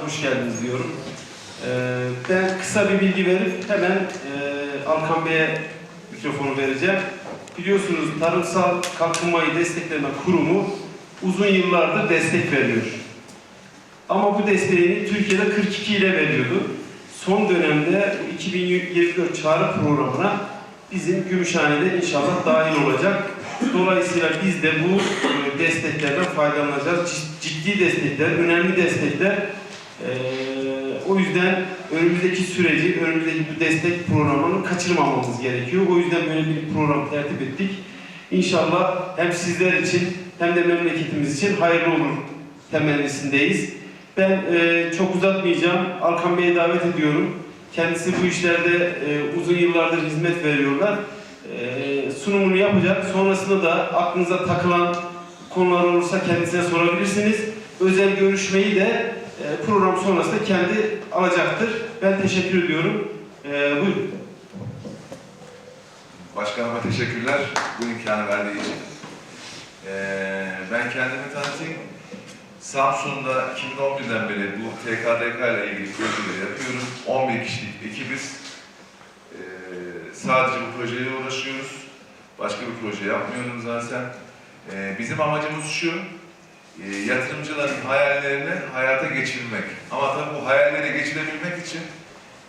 Hoş geldiniz diyorum. Ee, ben kısa bir bilgi verip hemen e, Alkan Bey'e mikrofonu vereceğim. Biliyorsunuz Tarımsal Kalkınmayı Destekleme Kurumu uzun yıllardır destek veriyor. Ama bu desteğini Türkiye'de 42 ile veriyordu. Son dönemde 2024 çağrı programına bizim Gümüşhane'de inşallah dahil olacak. Dolayısıyla biz de bu e, desteklerden faydalanacağız. Cid- Ciddi destekler, önemli destekler. Ee, o yüzden önümüzdeki süreci, önümüzdeki bu destek programını kaçırmamamız gerekiyor. O yüzden böyle bir program tertip ettik. İnşallah hem sizler için hem de memleketimiz için hayırlı olur temennisindeyiz. Ben e, çok uzatmayacağım. Alkan Bey'e davet ediyorum. Kendisi bu işlerde e, uzun yıllardır hizmet veriyorlar. E, sunumunu yapacak. Sonrasında da aklınıza takılan konular olursa kendisine sorabilirsiniz. Özel görüşmeyi de program sonrasında kendi alacaktır. Ben teşekkür ediyorum. E, buyurun. Başkanıma teşekkürler bu imkanı verdiği için. Ee, ben kendimi tanıtayım. Samsun'da 2011'den beri bu TKDK ile ilgili projeleri yapıyorum. 11 kişilik ekibiz. Ee, sadece bu projeye uğraşıyoruz. Başka bir proje yapmıyorum zaten. Ee, bizim amacımız şu, e, yatırımcıların hayallerini hayata geçirmek. Ama tabii bu hayalleri geçirebilmek için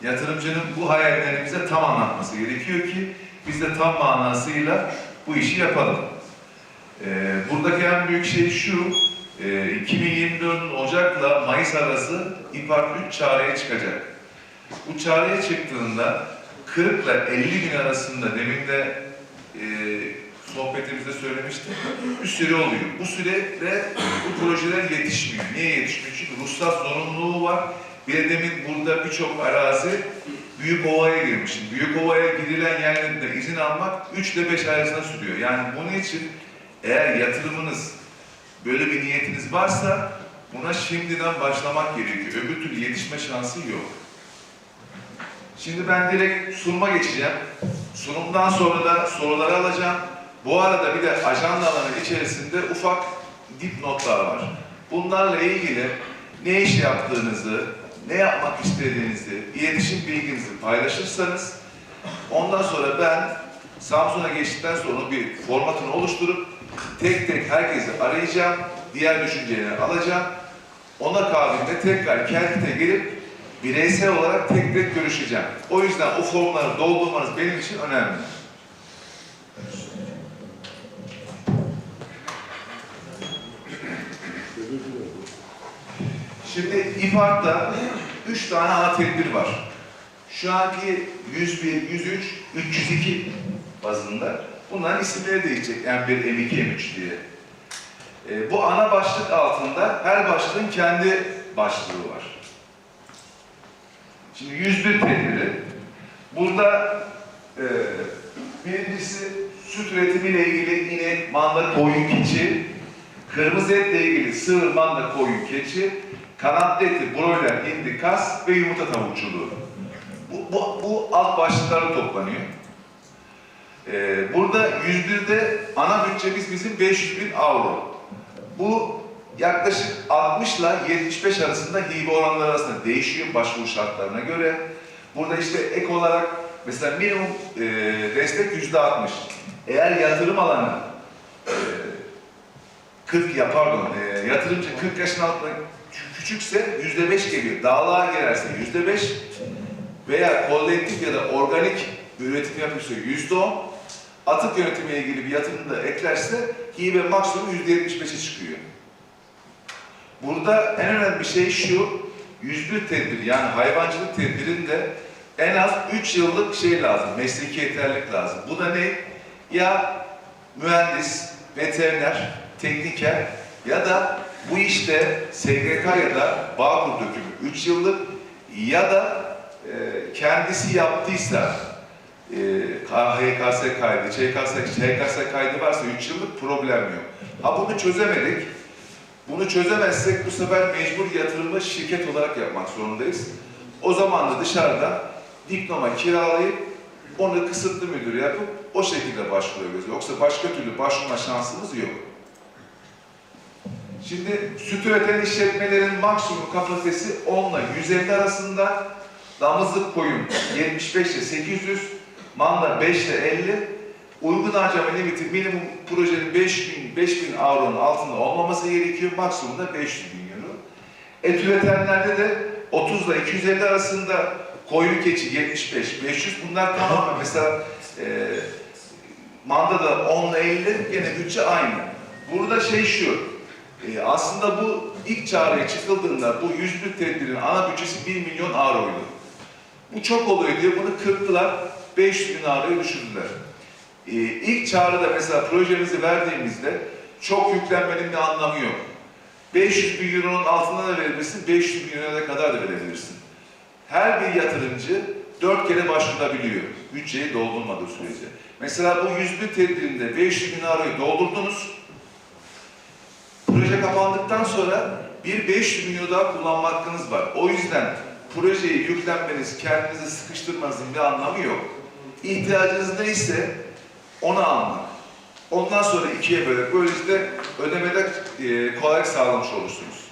yatırımcının bu hayallerini bize tam anlatması gerekiyor ki biz de tam manasıyla bu işi yapalım. Ee, buradaki en büyük şey şu, e, 2024'ün Ocak'la Mayıs arası İPART 3 çağrıya çıkacak. Bu çağrıya çıktığında 40 ile 50 gün arasında demin de e, sohbetimizde söylemiştim, bir süre oluyor. Bu sürede bu projeler yetişmiyor. Niye yetişmiyor? Çünkü ruhsat zorunluluğu var. Bir de demin burada birçok arazi Büyük Ova'ya girmişim. Büyük Ova'ya girilen yerlerinde izin almak 3 ile 5 ay arasında sürüyor. Yani bunun için eğer yatırımınız, böyle bir niyetiniz varsa buna şimdiden başlamak gerekiyor. Öbür türlü yetişme şansı yok. Şimdi ben direkt sunuma geçeceğim. Sunumdan sonra da soruları alacağım. Bu arada bir de ajanda alanı içerisinde ufak dipnotlar var. Bunlarla ilgili ne iş yaptığınızı, ne yapmak istediğinizi, iletişim bilginizi paylaşırsanız ondan sonra ben Samsun'a geçtikten sonra bir formatını oluşturup tek tek herkesi arayacağım, diğer düşünceleri alacağım. Ona kalbinde tekrar kendine gelip bireysel olarak tek tek görüşeceğim. O yüzden o formları doldurmanız benim için önemli. Şimdi İPART'ta üç tane ana tedbir var. Şu anki 101, 103, 302 bazında. Bunların isimleri değişecek. M1, M2, M3 diye. Ee, bu ana başlık altında her başlığın kendi başlığı var. Şimdi 101 tedbiri. Burada e, birincisi süt üretimiyle ilgili inek, manda, koyun, keçi, kırmızı etle ilgili sığır, manda, koyun, keçi, kanatlı eti, broiler, hindi, kas ve yumurta tavukçuluğu. Bu, bu, bu alt başlıklara toplanıyor. Ee, burada 101'de ana bütçemiz bizim 500 bin avro. Bu yaklaşık 60 ile 75 arasında hibe oranları arasında değişiyor başvuru şartlarına göre. Burada işte ek olarak mesela minimum e, destek yüzde 60. Eğer yatırım alanı e, 40 ya pardon e, yatırımcı 40 yaşın altında küçükse yüzde 5 geliyor. Dağlığa girerse yüzde 5 veya kolektif ya da organik üretim yapıyorsa yüzde 10 atık yönetimiyle ilgili bir yatırım da eklerse hibe maksimum yüzde 75'e çıkıyor. Burada en önemli bir şey şu, 101 tedbir yani hayvancılık tedbirinde en az 3 yıllık şey lazım, mesleki yeterlik lazım. Bu da ne? Ya mühendis, veteriner, tekniker ya da bu işte SGK ya da Bağkur dökümü 3 yıllık ya da e, kendisi yaptıysa e, HKS kaydı, ÇKS, ÇKS kaydı varsa 3 yıllık problem yok. Ha bunu çözemedik. Bunu çözemezsek bu sefer mecbur yatırımı şirket olarak yapmak zorundayız. O zaman da dışarıda diploma kiralayıp onu kısıtlı müdür yapıp o şekilde başvuruyoruz. Yoksa başka türlü başvurma şansımız yok. Şimdi süt üreten işletmelerin maksimum kapasitesi 10 ile 150 arasında, damızlık koyun 75 ile 800, manda 5 ile 50, uygun harcama limiti minimum projenin 5000 5000 avronun altında olmaması gerekiyor, maksimum da 500 bin euro. Et üretenlerde de 30 ile 250 arasında. Koyun keçi 75 500 bunlar tamamen mesela e, manda da 10 ile 50 gene bütçe aynı. Burada şey şu, e, aslında bu ilk çağrıya çıkıldığında bu 100 bin tedbirin ana bütçesi 1 milyon avroydu. Bu çok oluyor diye bunu kırptılar, 500 bin avroya düşürdüler. E, ilk çağrıda mesela projenizi verdiğimizde çok yüklenmenin bir anlamı yok. 500 bin euronun altında da verebilirsin, 500 bin euroya kadar da verebilirsin. Her bir yatırımcı 4 kere başvurabiliyor, bütçeyi doldurmadığı sürece. Mesela bu 100 bin tedbirinde 500 bin euroyu doldurdunuz, Proje kapandıktan sonra bir 500 milyon daha kullanma hakkınız var. O yüzden projeyi yüklenmeniz, kendinizi sıkıştırmanızın bir anlamı yok. İhtiyacınız neyse onu almak. Ondan sonra ikiye bölüp böylelikle ödemede e, kolaylık sağlamış olursunuz.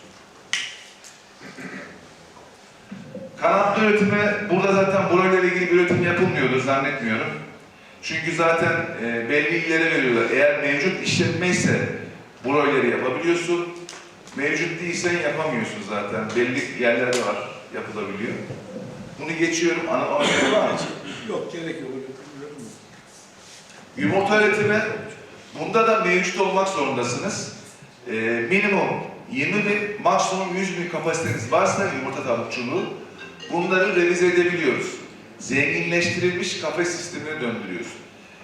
Kanatlı üretime, burada zaten burayla ilgili bir üretim yapılmıyordu zannetmiyorum. Çünkü zaten e, belli illere veriyorlar. Eğer mevcut işletme ise broileri yapabiliyorsun. Mevcut değilsen yapamıyorsun zaten. Belli yerlerde var, yapılabiliyor. Bunu geçiyorum, ana ana var mı? Yok gerek yok. Yumurta üretimi, bunda da mevcut olmak zorundasınız. Ee, minimum 20 bin, maksimum 100 bin kapasiteniz varsa yumurta tavukçuluğu, bunları revize edebiliyoruz. Zenginleştirilmiş kafes sistemine döndürüyoruz.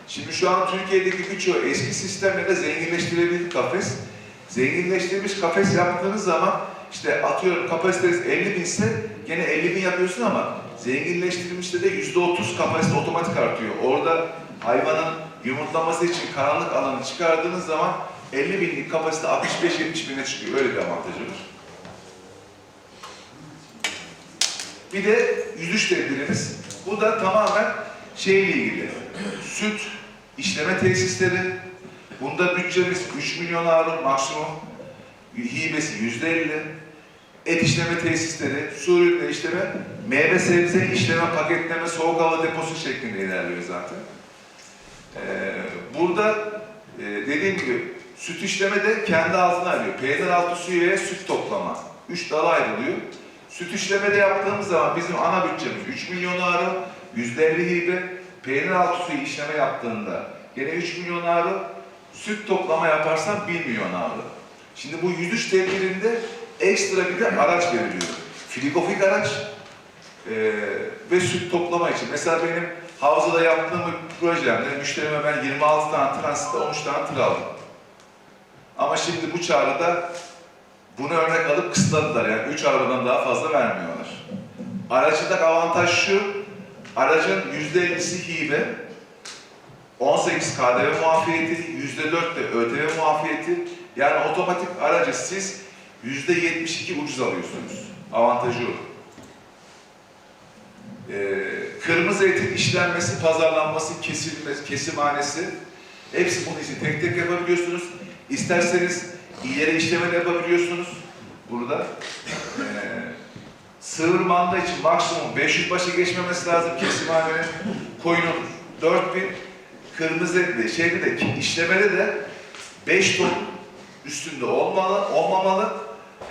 Şimdi şu an Türkiye'deki birçok eski sistemle de zenginleştirebildik kafes. Zenginleştirilmiş kafes yaptığınız zaman işte atıyorum kapasiteniz 50 binse gene 50 bin yapıyorsun ama zenginleştirilmişte de %30 kapasite otomatik artıyor. Orada hayvanın yumurtlaması için karanlık alanı çıkardığınız zaman 50 binlik kapasite 65-70 bine çıkıyor. Öyle bir avantajı var. Bir de 103 tedbirimiz. Bu da tamamen şeyle ilgili. Süt işleme tesisleri. Bunda bütçemiz 3 milyon avro maksimum. Hibesi yüzde 50. Et işleme tesisleri, su ürünleri işleme, meyve sebze işleme, paketleme, soğuk hava deposu şeklinde ilerliyor zaten. Ee, burada e, dediğim gibi süt işleme de kendi altına alıyor. Peynir altı suyu ve süt toplama. Üç dala ayrılıyor. Süt işlemede yaptığımız zaman bizim ana bütçemiz 3 milyon avro, %50 hibe, peynir altı suyu işleme yaptığında gene 3 milyon avro, süt toplama yaparsan 1 milyon avro. Şimdi bu 103 tedbirinde ekstra bir de araç veriliyor. Frigofik araç eee, ve süt toplama için. Mesela benim havzada yaptığım bir projemde müşterime ben 26 tane transitte 13 tane tır aldım. Ama şimdi bu çağrıda bunu örnek alıp kısıtladılar. Yani 3 arabadan daha fazla vermiyorlar. Aracındaki avantaj şu, aracın %50'si hibe, 18 KDV muafiyeti, %4 de ÖTV muafiyeti. Yani otomatik aracı siz %72 ucuz alıyorsunuz. Avantajı o. Ee, kırmızı etin işlenmesi, pazarlanması, kesilmesi, kesimhanesi hepsi bunun için tek tek yapabiliyorsunuz. İsterseniz ileri işleme yapabiliyorsunuz burada. Ee, sığır manda için maksimum 500 başa geçmemesi lazım kesimhanenin. Koyunun 4000, kırmızı etli şeyde de işlemede de 5 ton üstünde olmalı, olmamalı.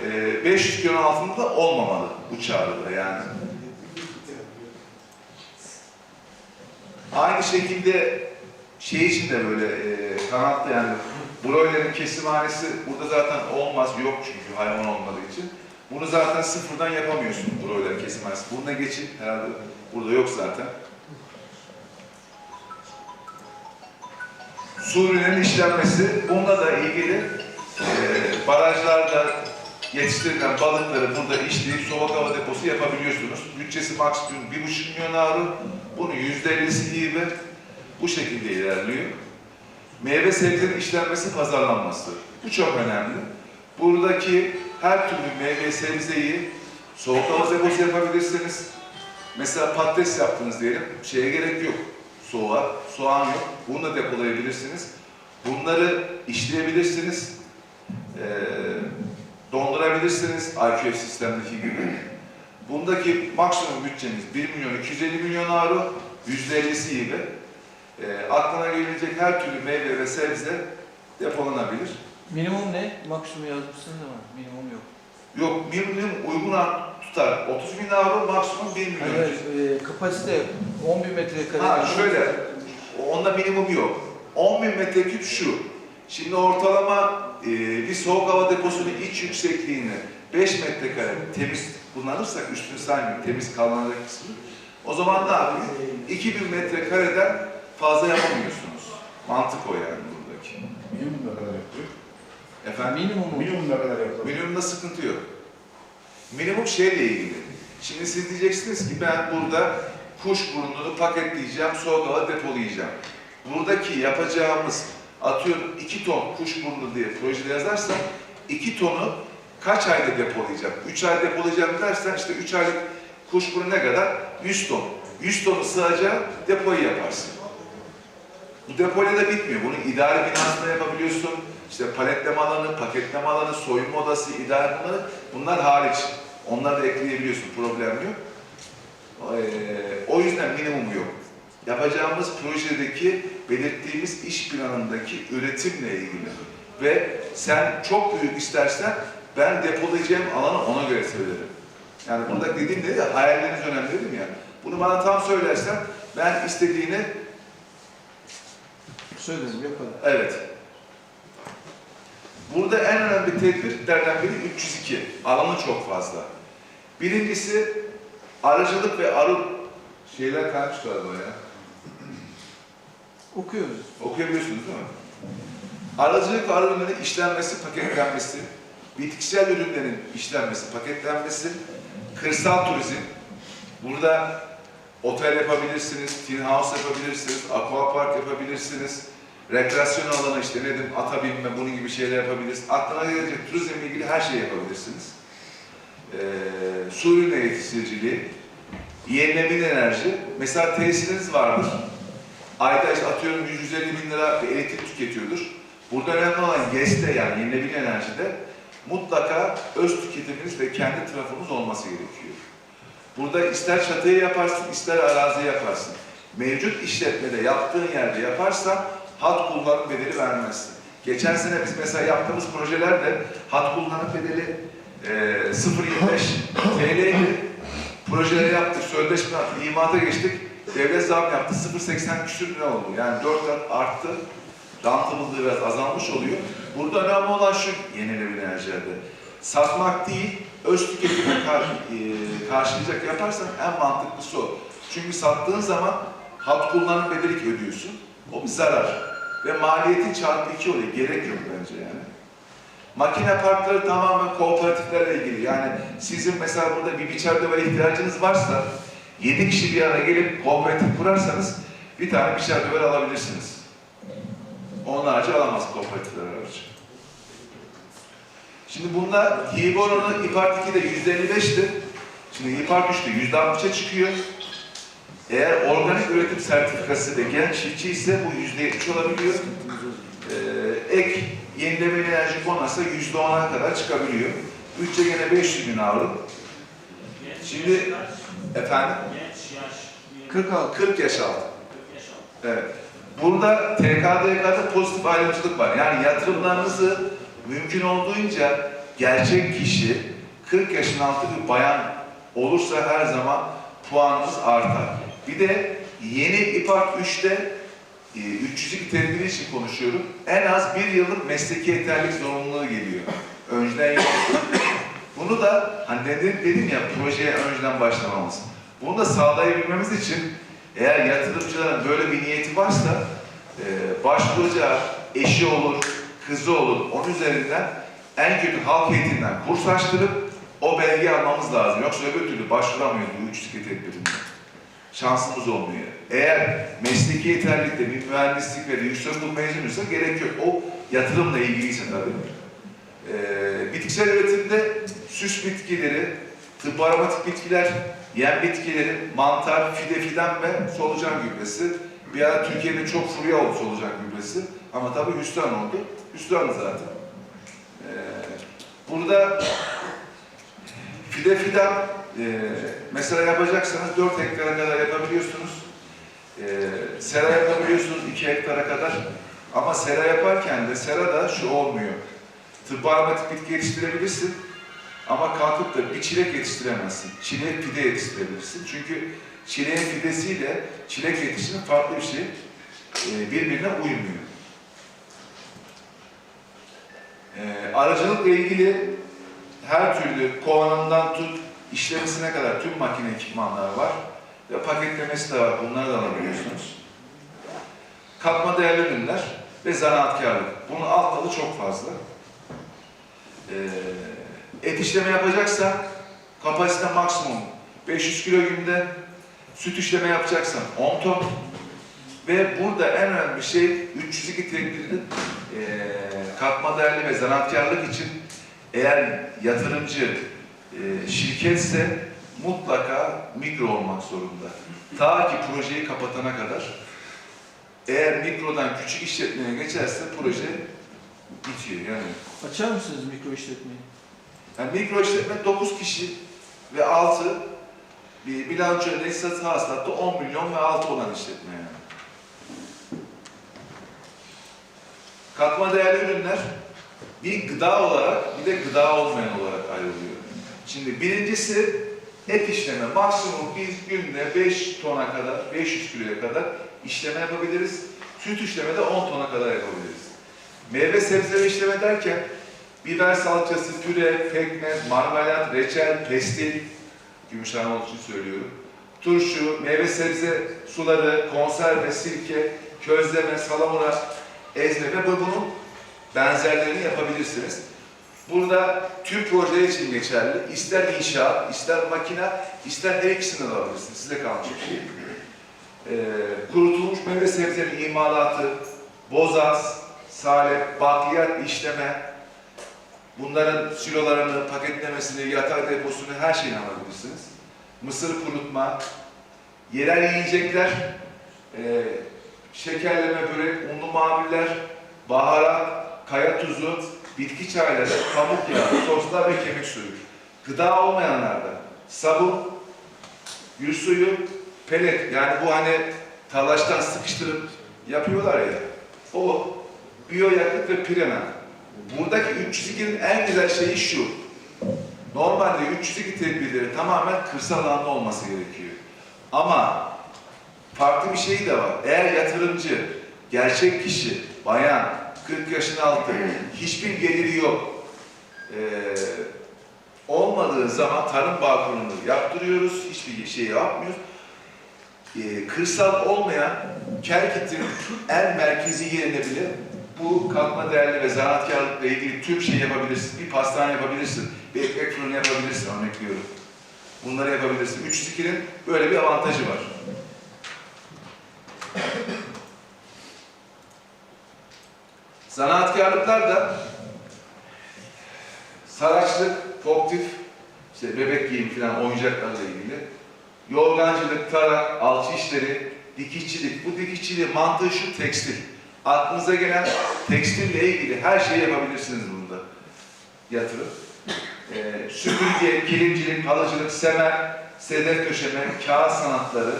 Ee, 500 kilonun altında da olmamalı bu çağrıda yani. Aynı şekilde şey için de böyle e, kanatlı yani broilerin kesimhanesi burada zaten olmaz yok çünkü hayvan olmadığı için. Bunu zaten sıfırdan yapamıyorsun broiler kesimhanesi. Bununla geçin herhalde burada yok zaten. Su ürünlerinin işlenmesi bununla da ilgili e, barajlarda yetiştirilen balıkları burada işleyip soğuk hava deposu yapabiliyorsunuz. Bütçesi maksimum 1,5 milyon avro. Bunun %50'si hibe. Bu şekilde ilerliyor. Meyve sebzenin işlenmesi, pazarlanması. Bu çok önemli. Buradaki her türlü meyve sebzeyi soğuk hava deposu yapabilirsiniz. Mesela patates yaptınız diyelim. Şeye gerek yok. Soğuğa, soğan yok. Bunu da depolayabilirsiniz. Bunları işleyebilirsiniz. Ee, dondurabilirsiniz IQF sistemdeki gibi. Bundaki maksimum bütçeniz 1 milyon 250 milyon avro, %50'si gibi. E, aklına gelebilecek her türlü meyve ve sebze depolanabilir. Minimum ne? Maksimum yazmışsınız ama minimum yok. Yok, minimum uygun tutar. 30 bin avro, maksimum 1 milyon. Evet, e, kapasite 10 bin metrekare. Ha şöyle, onda minimum yok. 10 bin metreküp şu. Şimdi ortalama e, bir soğuk hava deposunun iç yüksekliğini 5 metrekare temiz kullanırsak üstünü saymıyorum, temiz kalınacak kısmı. O zaman ne yapıyor? 2000 metrekareden fazla yapamıyorsunuz. Mantık o yani buradaki. Minimum? Efendim? Minimum mu? Minimum ne kadar yapıyor? Minimumda sıkıntı yok. Minimum şeyle ilgili. Şimdi siz diyeceksiniz ki ben burada kuş burnunu paketleyeceğim, soğuk hava depolayacağım. Buradaki yapacağımız atıyorum 2 ton kuş burnu diye projede yazarsam 2 tonu kaç ayda depolayacağım? 3 ay depolayacağım dersen işte 3 aylık kuş burnu ne kadar? 100 ton. 100 tonu sığacağı depoyu yaparsın. Bu depoyla da bitmiyor. Bunu idare binasında yapabiliyorsun. İşte paletleme alanı, paketleme alanı, soyunma odası, idare alanı bunlar hariç. Onları da ekleyebiliyorsun. Problem yok. Ee, o yüzden minimumu yok. Yapacağımız projedeki belirttiğimiz iş planındaki üretimle ilgili. Ve sen çok büyük istersen ben depolayacağım alanı ona göre söylerim. Yani burada dediğim de hayalleriniz önemli dedim ya. Bunu bana tam söylersen ben istediğini Söylerim yapalım. Evet. Burada en önemli tedbirlerden biri 302. Alanı çok fazla. Birincisi aracılık ve arı şeyler kalmış galiba ya. Okuyoruz. Okuyabiliyorsunuz değil mi? Aracılık ve arı ürünlerin işlenmesi, paketlenmesi, bitkisel ürünlerin işlenmesi, paketlenmesi, kırsal turizm. Burada otel yapabilirsiniz, tin house yapabilirsiniz, aquapark yapabilirsiniz, rekreasyon alanı işte ne diyeyim, ata bunun gibi şeyler yapabilirsiniz. Aklına gelecek turizmle ilgili her şeyi yapabilirsiniz. Ee, su ürünü yetiştiriciliği, yenilenebilir enerji. Mesela tesisiniz vardır. Ayda işte atıyorum 150 bin lira bir elektrik tüketiyordur. Burada önemli olan GES'te yani yenilenebilir enerjide mutlaka öz tüketiminiz ve kendi trafonuz olması gerekiyor. Burada ister çatıya yaparsın, ister araziye yaparsın. Mevcut işletmede yaptığın yerde yaparsan hat kullanım bedeli vermezsin. Geçen sene biz mesela yaptığımız projelerde hat kullanım bedeli e, 0.25 TL'ydi. Projeleri yaptık, sözleşme yaptık, imata geçtik. Devlet zam yaptı, 0.80 küsür lira oldu. Yani 4 kat arttı. Rentability biraz azalmış oluyor. Burada önemli olan şu yenilenebilir enerjilerde. Satmak değil, öz tüketime kar, e, karşılayacak yaparsan en mantıklısı o. Çünkü sattığın zaman hat kullanım bedeli ödüyorsun. O bir zarar. Ve maliyetin çarpı iki oluyor. Gerek yok bence yani. Makine parkları tamamen kooperatiflerle ilgili. Yani sizin mesela burada bir biçerde böyle ihtiyacınız varsa 7 kişi bir araya gelip kooperatif kurarsanız bir tane biçer döver alabilirsiniz. Onun harcı alamaz kooperatifler harcı. Şimdi bunda hibe oranı İPART 2'de %55'ti. Şimdi İPART 3'te %60'a çıkıyor. Eğer organik üretim sertifikası ve genç çiftçi ise bu %70 olabiliyor. Ee, ek yenilenebilir enerji konarsa %10'a kadar çıkabiliyor. Bütçe gene 500 bin avro. Şimdi efendim 46. 40 yaş altı. Evet. Burada TKDK'da pozitif ayrımcılık var. Yani yatırımlarınızı mümkün olduğunca gerçek kişi 40 yaşın altı bir bayan olursa her zaman puanınız artar. Bir de yeni İPART 3'te e, 302 tedbiri için konuşuyorum. En az bir yıllık mesleki yeterlik zorunluluğu geliyor. Önceden yok. Bunu da hani dedim, dedim ya projeye önceden başlamamız. Bunu da sağlayabilmemiz için eğer yatırımcıların böyle bir niyeti varsa e, başvuracağı eşi olur, kızı olur, onun üzerinden en kötü halk eğitiminden kurs açtırıp o belgeyi almamız lazım. Yoksa öbür türlü başvuramıyoruz bu üç tedbirinde. Şansımız olmuyor. Eğer mesleki yeterlilikte bir mühendislik ve yüksekokul mezunuysa gerek yok. O yatırımla ilgiliyse tabii. Ee, bitkisel üretimde süs bitkileri, tıbbi aromatik bitkiler, yem bitkileri, mantar, fide fidan ve solucan gübresi. Bir ara Türkiye'de çok furya oldu solucan gübresi. Ama tabii hüsran oldu. Hüsran zaten. Ee, Burada fide fidan e, mesela yapacaksanız 4 hektara kadar yapabiliyorsunuz. E, sera yapabiliyorsunuz 2 hektara kadar. Ama sera yaparken de serada şu olmuyor. Tıbbi aromatik bitki yetiştirebilirsin ama kalkıp da bir çilek yetiştiremezsin. Çilek pide yetiştirebilirsin. Çünkü çileğin fidesiyle çilek yetişimi farklı bir şey. E, birbirine uymuyor. E, aracılıkla ilgili her türlü kovanından tut, işlemesine kadar tüm makine ekipmanları var. Ve paketlemesi de var. Bunları da alabiliyorsunuz. Katma değerli ürünler ve zanaatkarlık. Bunun alt dalı çok fazla. Ee, et işleme yapacaksa kapasite maksimum 500 kilo günde, süt işleme yapacaksan 10 ton ve burada en önemli şey 302 tekniğinin e, katma değerli ve zanaatkarlık için eğer yatırımcı e, şirketse mutlaka mikro olmak zorunda. Ta ki projeyi kapatana kadar. Eğer mikrodan küçük işletmeye geçerse proje bitiyor yani. Açar mısınız mikro işletmeyi? Yani mikro işletme 9 kişi ve 6 bir bilanço net satı hasılatta 10 milyon ve 6 olan işletme yani. Katma değerli ürünler bir gıda olarak bir de gıda olmayan olarak ayrılıyor. Şimdi birincisi et işleme. Maksimum biz günde 5 tona kadar, 500 kiloya kadar işleme yapabiliriz. Süt işleme de 10 tona kadar yapabiliriz. Meyve sebze işleme derken biber salçası, püre, pekmez, marmelat, reçel, pestil, Gümüşhane olduğu için söylüyorum. Turşu, meyve sebze suları, konserve, sirke, közleme, salamura, ezme ve bunun benzerlerini yapabilirsiniz. Burada tüm projeler için geçerli. İster inşaat, ister makina, ister her ikisini de alabilirsiniz. Size kalmış bir şey. Ee, kurutulmuş meyve sebzelerin imalatı, bozaz, salep, bakliyat işleme, bunların silolarını, paketlemesini, yatay deposunu, her şeyini alabilirsiniz. Mısır kurutma, yerel yiyecekler, e, şekerleme börek, unlu mamuller, baharat, kaya tuzu, bitki çayları, pamuk yağı, soslar ve kemik suyu. Gıda olmayanlarda sabun, gül suyu, pelet yani bu hani talaştan sıkıştırıp yapıyorlar ya o biyoyakıt ve piremen. Buradaki 302'nin en güzel şeyi şu. Normalde 302 tedbirleri tamamen kırsal alanda olması gerekiyor. Ama farklı bir şey de var. Eğer yatırımcı, gerçek kişi, bayan, 40 yaşın altı, hiçbir geliri yok. Ee, olmadığı zaman tarım bağkurunu yaptırıyoruz, hiçbir şey yapmıyoruz. Ee, kırsal olmayan Kerkit'in en merkezi yerine bile bu katma değerli ve zanaatkarlıkla ilgili tüm şey yapabilirsin. Bir pastane yapabilirsin, bir ekmek fırını yapabilirsin örnek veriyorum. Bunları yapabilirsin. 302'nin böyle bir avantajı var. Zanaatkarlıklar da saraçlık, poptif, işte bebek giyim falan oyuncaklarla ilgili. Yorgancılık, tarak, alçı işleri, dikişçilik. Bu dikişçiliği mantığı şu tekstil. Aklınıza gelen tekstille ilgili her şeyi yapabilirsiniz bunda. Yatırıp. Ee, süpürge, kilimcilik, halıcılık, semer, sedef döşeme, kağıt sanatları,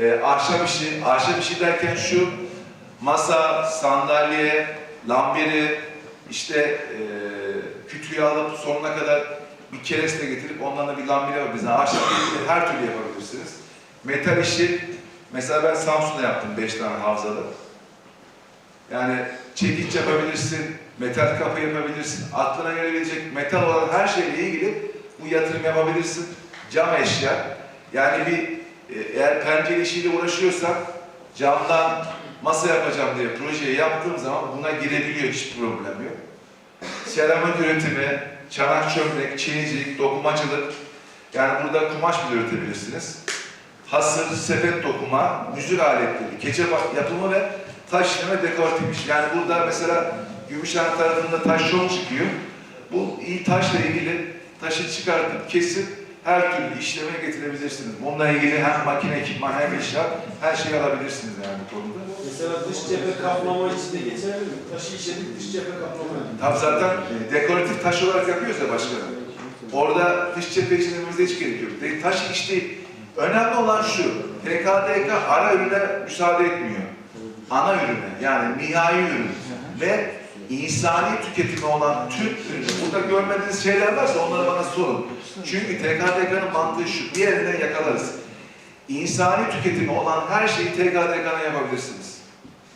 e, ahşap işi, ahşap işi derken şu, masa, sandalye, lamberi, işte e, kütüğü alıp sonuna kadar bir kereste getirip ondan da bir lambiri yapabilirsiniz. Ahşap işi her türlü yapabilirsiniz. Metal işi, mesela ben Samsun'da yaptım 5 tane havzalı. Yani çekiç yapabilirsin, metal kapı yapabilirsin, aklına gelebilecek metal olan her şeyle ilgili bu yatırım yapabilirsin. Cam eşya, yani bir e, eğer pencere işiyle uğraşıyorsan camdan masa yapacağım diye projeyi yaptığım zaman buna girebiliyor, hiç problem yok. Seramik üretimi, çanak çömlek, çinicilik, dokumacılık, yani burada kumaş bile üretebilirsiniz. Hasır, sepet dokuma, müzik aletleri, keçe yapımı ve taş işleme dekoratif iş. Yani burada mesela Gümüşhane tarafında taş çok çıkıyor. Bu iyi taşla ilgili taşı çıkartıp kesip her türlü işleme getirebilirsiniz. Bununla ilgili hem makine, ekipman hem inşaat her şeyi alabilirsiniz yani bu konuda. Mesela dış cephe kaplama için de geçerli mi? Taşı işledik dış cephe kaplama. Tam zaten e, dekoratif taş olarak yapıyoruz ya başkanım. Orada dış cephe işlememize hiç gerek yok. Taş iş değil. Önemli olan şu, TKDK ara ürüne müsaade etmiyor. Ana ürüne, yani nihai ürün ve insani tüketimi olan tüm ürün. Burada görmediğiniz şeyler varsa onları bana sorun. Çünkü TKDK'nın mantığı şu, bir yerinden yakalarız. İnsani tüketimi olan her şeyi TKDK'na yapabilirsiniz.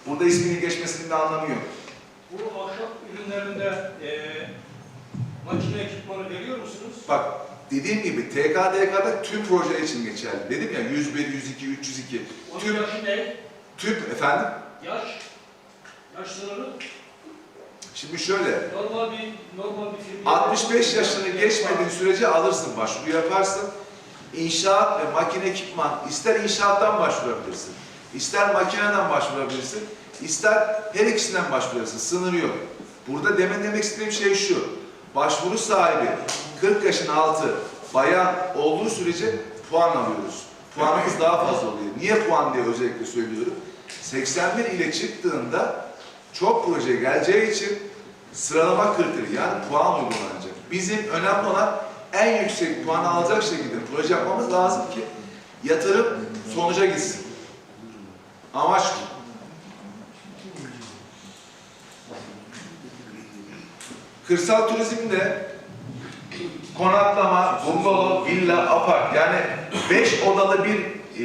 Burada isminin geçmesinin bir anlamı yok. Bu ahşap ürünlerinde eee makine ekipmanı veriyor musunuz? Bak dediğim gibi TKDK'da tüm proje için geçerli. Dedim ya 101, 102, 302. Onun Tüm, yaşı ne? tüm efendim. Yaş? Yaş sınırı? Şimdi şöyle Normal bir normal bir firma. 65 yaşını geçmediğin sürece alırsın başvuru yaparsın. İnşaat ve makine ekipman ister inşaattan başvurabilirsin. ister makineden başvurabilirsin. ister her ikisinden başvurabilirsin. Sınırı yok. Burada demin demek istediğim şey şu. Başvuru sahibi 40 yaşın altı bayan olduğu sürece puan alıyoruz. Puanımız daha fazla oluyor. Niye puan diye özellikle söylüyorum. 81 ile çıktığında çok proje geleceği için sıralama kriteri yani puan uygulanacak. Bizim önemli olan en yüksek puan alacak şekilde proje yapmamız lazım ki yatırım sonuca gitsin. Amaç bu. Kırsal turizmde konaklama, bungalov, villa, apart yani 5 odalı bir e,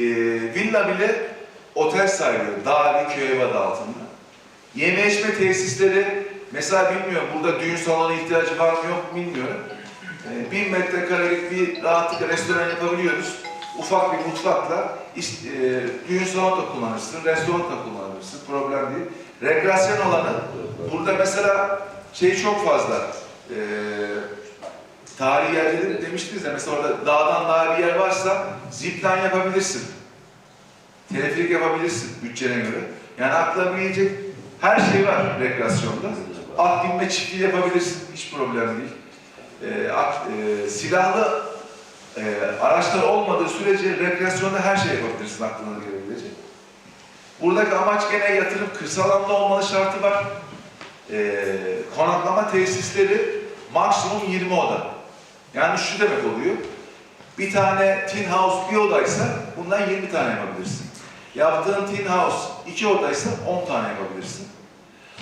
villa bile otel sayılıyor. Dağ, köy ev altında. Yeme içme tesisleri, mesela bilmiyorum burada düğün salonu ihtiyacı var mı yok mu bilmiyorum. Ee, bin metrekarelik bir rahatlıkla restoran yapabiliyoruz. Ufak bir mutfakla iş- e, düğün salonu da kullanırsın, restoran da kullanırsın, problem değil. Rekreasyon alanı, burada mesela şey çok fazla, e, tarihi yerleri demiştiniz ya, mesela orada dağdan dağa bir yer varsa zipline yapabilirsin. Teleferik yapabilirsin bütçene göre. Yani aklına gelecek her şey var rekreasyonda. At binme çiftliği yapabilirsin, hiç problem değil. Ee, at- e, silahlı e, araçlar olmadığı sürece rekreasyonda her şey yapabilirsin aklına gelebilecek. Buradaki amaç gene yatırım, kırsal alanda olmalı şartı var. Ee, konaklama tesisleri maksimum 20 oda. Yani şu demek oluyor. Bir tane tin house bir odaysa bundan 20 tane yapabilirsin. Yaptığın tin house iki odaysa 10 tane yapabilirsin.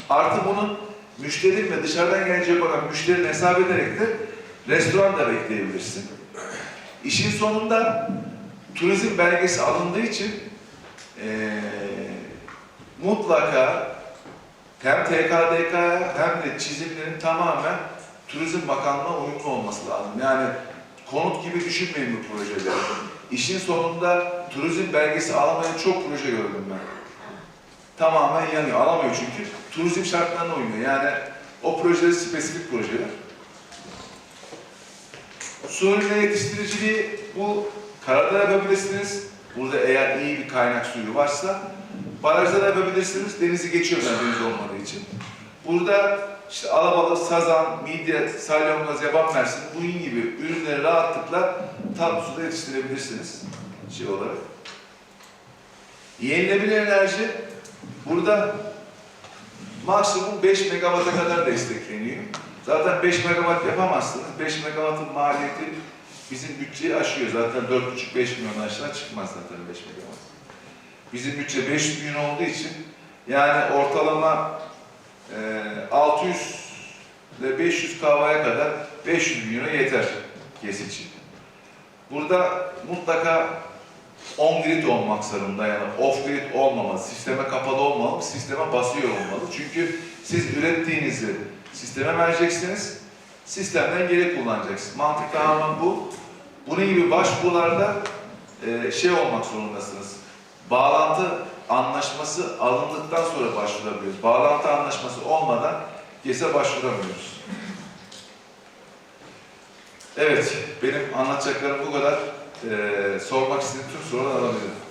Artı bunun müşterin ve dışarıdan gelecek olan müşterinin hesap ederek de restoran da bekleyebilirsin. İşin sonunda turizm belgesi alındığı için eee, mutlaka hem TKDK hem de çizimlerin tamamen Turizm Bakanlığı'na uyumlu olması lazım. Yani konut gibi düşünmeyin bu projeleri. İşin sonunda turizm belgesi alamayan çok proje gördüm ben. Tamamen yanıyor. Alamıyor çünkü. Turizm şartlarına uymuyor. Yani o projeler spesifik projeler. Su ürünleri yetiştiriciliği bu karada yapabilirsiniz. Burada eğer iyi bir kaynak suyu varsa barajda da yapabilirsiniz. Denizi geçiyor zaten deniz olmadığı için. Burada işte alabalık, sazan, midye, salyangoz, yaban mersin, bunun gibi ürünleri rahatlıkla tatlı suda yetiştirebilirsiniz şey olarak. Yenilenebilir enerji burada maksimum 5 megawata kadar destekleniyor. Zaten 5 megawatt yapamazsınız. 5 megawattın maliyeti bizim bütçeyi aşıyor. Zaten 4,5-5 milyon aşağı çıkmaz zaten 5 megawatt. Bizim bütçe 500 milyon olduğu için yani ortalama e, 600 ile 500 kavaya kadar 500 milyona yeter kes için. Burada mutlaka on grid olmak zorunda yani off grid olmamalı, sisteme kapalı olmalı, sisteme basıyor olmalı. Çünkü siz ürettiğinizi sisteme vereceksiniz, sistemden geri kullanacaksınız. Mantık tamamen bu. Bunun gibi başvurularda e, şey olmak zorundasınız. Bağlantı anlaşması alındıktan sonra başvurabiliyoruz. Bağlantı anlaşması olmadan GES'e başvuramıyoruz. Evet, benim anlatacaklarım bu kadar. Ee, sormak istediğim tüm soruları alabilirim.